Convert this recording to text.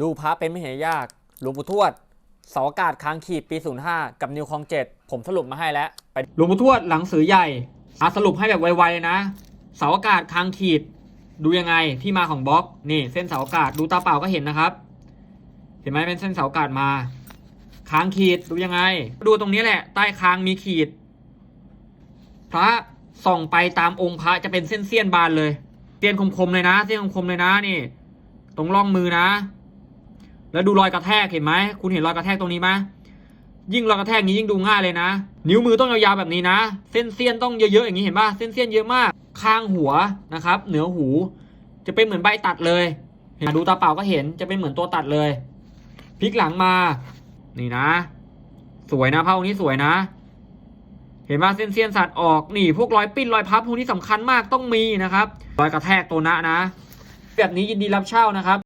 ดูพระเป็นไม่เห็นยาก หลวงปู่ทวดเสาอากาศค้างขีดปี 05 กับนิวคลองเจ็ดผมสรุปมาให้แล้วไปหลวงปู่ทวดหลังสือใหญ่อาสรุปให้แบบไวๆเลยนะ เสาอากาศค้างขีด ดูยังไงที่มาของบล็อกนี่เส้นเสาอากาศดูตาเปล่าก็เห็นนะครับ เห็นไหมเป็นเส้นเสาอากาศมา ค้างขีดดูยังไง ดูตรงนี้แหละ ใต้ค้างมีขีด พระส่องไปตามองค์พระจะเป็นเส้นเสี้ยนบานเลยเสี้ยนคมๆเลยนะเส้นคมๆเลยนะนี่ ตรงร่องมือนะ แล้วดูรอยกระแทกเห็นไหมคุณเห็นรอยกระแทกตรงนี้ไหมยิ่งรอยกระแทกนี้ยิ่งดูง่ายเลยนะ นิ้วมือต้องยาวๆแบบนี้นะ เส้นเสี้ยนต้องเยอะๆอย่างนี้เห็นป่ะเส้นเสี้ยนเยอะมากข้างหัวนะครับ เหนือหู จะเป็นเหมือนใบตัดเลยเห็นดูตาเปล่าก็เห็นจะเป็นเหมือนตัวตัดเลยพลิกหลังมา นี่นะ สวยนะพระองค์นี้สวยนะ เห็นป่ะเส้นเสี้ยนสัตว์ออกนี่ พวกรอยปิ้นรอยพับพวกนี้สำคัญมากต้องมีนะครับ รอยกระแทกตัวนะนะ แบบนี้ยินดีรับเช่านะครับ